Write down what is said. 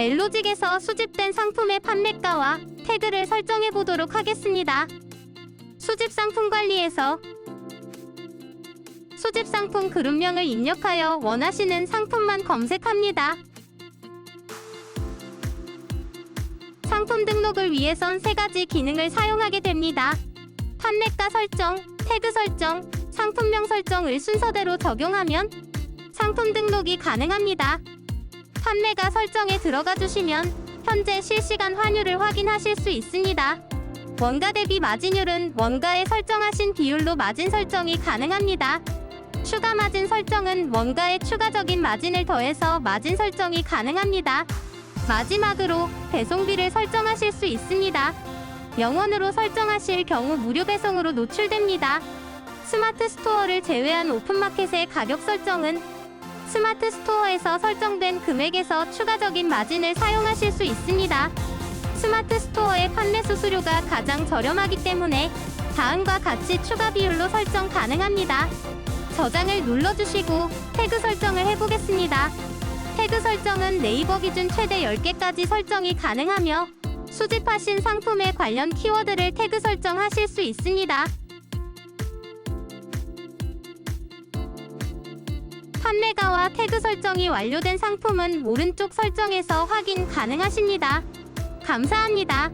엘로직에서 수집된 상품의 판매가와 태그를 설정해 보도록 하겠습니다. 수집 상품 관리에서 수집 상품 그룹명을 입력하여 원하시는 상품만 검색합니다. 상품 등록을 위해선 세 가지 기능을 사용하게 됩니다. 판매가 설정, 태그 설정, 상품명 설정을 순서대로 적용하면 상품 등록이 가능합니다. 판매가 설정에 들어가 주시면 현재 실시간 환율을 확인하실 수 있습니다. 원가 대비 마진율은 원가에 설정하신 비율로 마진 설정이 가능합니다. 추가 마진 설정은 원가에 추가적인 마진을 더해서 마진 설정이 가능합니다. 마지막으로 배송비를 설정하실 수 있습니다. 영원으로 설정하실 경우 무료 배송으로 노출됩니다. 스마트 스토어를 제외한 오픈마켓의 가격 설정은 스마트 스토어에서 설정된 금액에서 추가적인 마진을 사용하실 수 있습니다. 스마트 스토어의 판매 수수료가 가장 저렴하기 때문에 다음과 같이 추가 비율로 설정 가능합니다. 저장을 눌러주시고 태그 설정을 해보겠습니다. 태그 설정은 네이버 기준 최대 10개까지 설정이 가능하며 수집하신 상품에 관련 키워드를 태그 설정하실 수 있습니다. 판매가와 태그 설정이 완료된 상품은 오른쪽 설정에서 확인 가능하십니다. 감사합니다.